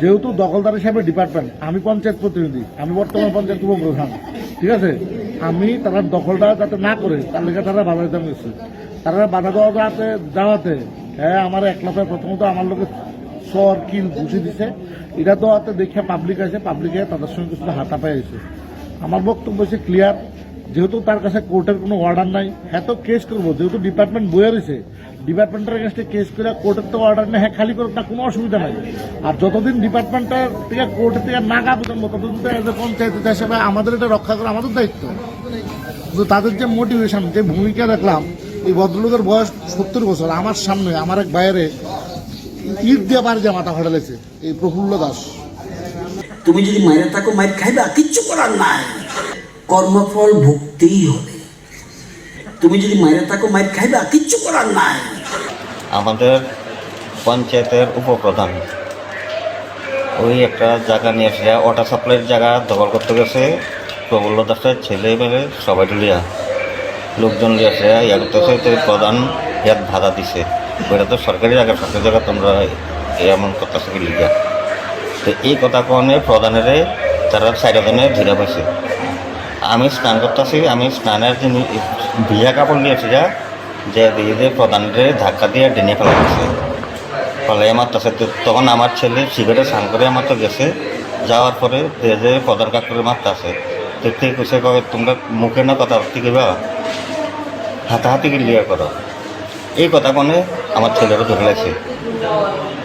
যেহেতু দখলদার হিসাবে ডিপার্টমেন্ট আমি পঞ্চায়েত প্রতিনিধি, আমি বর্তমান পঞ্চায়েত উপপ্রধান, ঠিক আছে? আমি তারা দখলটা যাতে না করে, তার লেগে তারা বাধা দিতে গেছে তারা বাধা দেওয়া যাতে যাওয়াতে হ্যাঁ আমার একলাপে প্রথমত আমার লোকে সর কিল ঘুষি দিছে। এটা তো দেখে পাবলিক আছে পাবলিকে তাদের সঙ্গে কিছু হাতা পেয়েছে আমার বক্তব্য হচ্ছে ক্লিয়ার যেহেতু তার কাছে কোর্টের কোনো অর্ডার নাই হ্যাঁ তো কেস করব। যেহেতু ডিপার্টমেন্ট বয়ে রয়েছে ডিপার্টমেন্টের এগেনস্টে কেস করে কোর্টের তো অর্ডার নেই হ্যাঁ খালি করুক না কোনো অসুবিধা নাই। আর যতদিন ডিপার্টমেন্টের থেকে কোর্টের থেকে না করব ততদিন তো এজ এ পঞ্চায়েত হিসাবে আমাদের এটা রক্ষা করা আমাদের দায়িত্ব। কিন্তু তাদের যে মোটিভেশন যে ভূমিকা দেখলাম, এই ভদ্রলোকের বয়স সত্তর বছর, আমার সামনে আমার এক বাইরে ইট দিয়ে বাড়ি দিয়ে মাথা ফাটালেছে, এই প্রফুল্ল দাস। তুমি যদি মায়েরা থাকো মায়ের খাইবা কিচ্ছু করার নাই। কর্মফল ভুগতেই হবে। তুমি যদি মায়েরা থাকো মায়ের খাইবা, কিচ্ছু করার নাই। আমাদের পঞ্চায়েতের উপপ্রধান। ওই একটা জায়গা নিয়ে এসে ওয়াটার সাপ্লাইয়ের জায়গা দখল করতে গেছে। প্রবল্ল দাসের ছেলে মেয়ে সবাই লিয়া লোকজন লিয়ে আসে ইয়া করতেছে, তো প্রধান ইয়াত ভাড়া দিছে। ওইটা তো সরকারি জায়গা সরকারি জায়গা তোমরা এমন করতেছে লিগা? তো এই কথা কনে প্রধানের, তারা চারিজনে ধীরে পাইছে আমি স্নান করতেছি, আমি স্নানের যে ভিজা কাপড় নিয়েছি যা যে দিয়ে প্রধানের ধাক্কা দিয়ে ডেনে ফেলা গেছে ফলাই মারতেছে তো তখন আমার ছেলে সিগারেট স্নান করে আমার তো গেছে। যাওয়ার পরে যে প্রধান কাকুরে মারতেছে, তো ঠিক কইছে কবে তোমরা মুখে না কথা কি কইবা? হাতাহাতি লিয়া করো। এই কথা কনে আমার ছেলেরও ধরে লাগছে।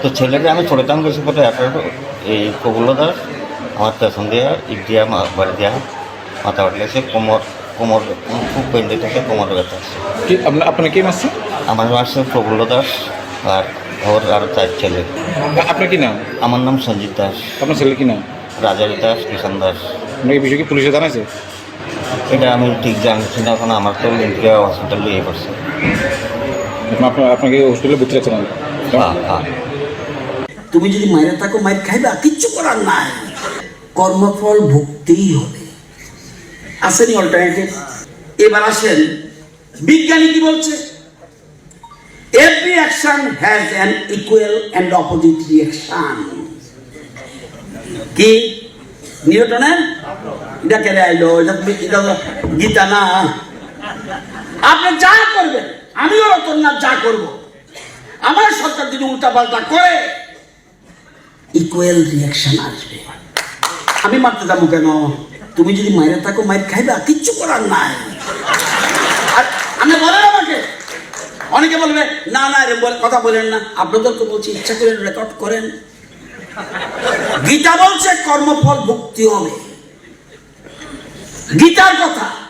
তো ছেলেকে আমি ছোটাম গেছি একটা এই কবুল দাস আমার পেছন দিয়া ইট দিয়া বাড়ি দিয়া। মাথা বাটলেছে কোমর কোমর খুব পেন দিতেছে কোমর ব্যথা আছে। কি আপনার আপনার কে মাসছে আমার আছে প্রফুল্ল দাস আর ওর আর চার ছেলে। আপনার কি নাম? আমার নাম সঞ্জিত দাস। আপনার ছেলে কি নাম? রাজারি দাস কিষান দাস। আপনার এই বিষয়ে কি পুলিশে জানাইছে? এটা আমি ঠিক জানছি না এখন আমার তো ইন্ডিয়া হসপিটাল নিয়ে পড়ছে। আপনার আপনাকে হসপিটালে ভর্তি রাখছে না? হ্যাঁ হ্যাঁ। তুমি যদি মায়েরা থাকো মায়ের খাইবা কিচ্ছু করার নাই। কর্মফল ভুগতেই হবে। আসেনি অল্টারনেটিভ এবার আসেন, বিজ্ঞানী কি বলছে? Every action has an equal and opposite reaction কি? নিউটনের? এটা কেড়ে আইলো এটা এটা গীতা না। আপনি যা করবেন, আমিও রতননাথ যা করব। আমার সরকার যদি উল্টাপাল্টা করে ইকুয়াল রিয়াকশন আসবে। আমি মারতে যাব কেন? তুমি যদি মায়ের থাকো মায়ের খাইবা, কিচ্ছু করার নাই। আর বলেন আমাকে। অনেকে বলবে, না না রে কথা বলেন না। আপনাদের তো বলছি, ইচ্ছা করে রেকর্ড করেন। গীতা বলছে, কর্মফল ভুক্তি হবে। গীতার কথা।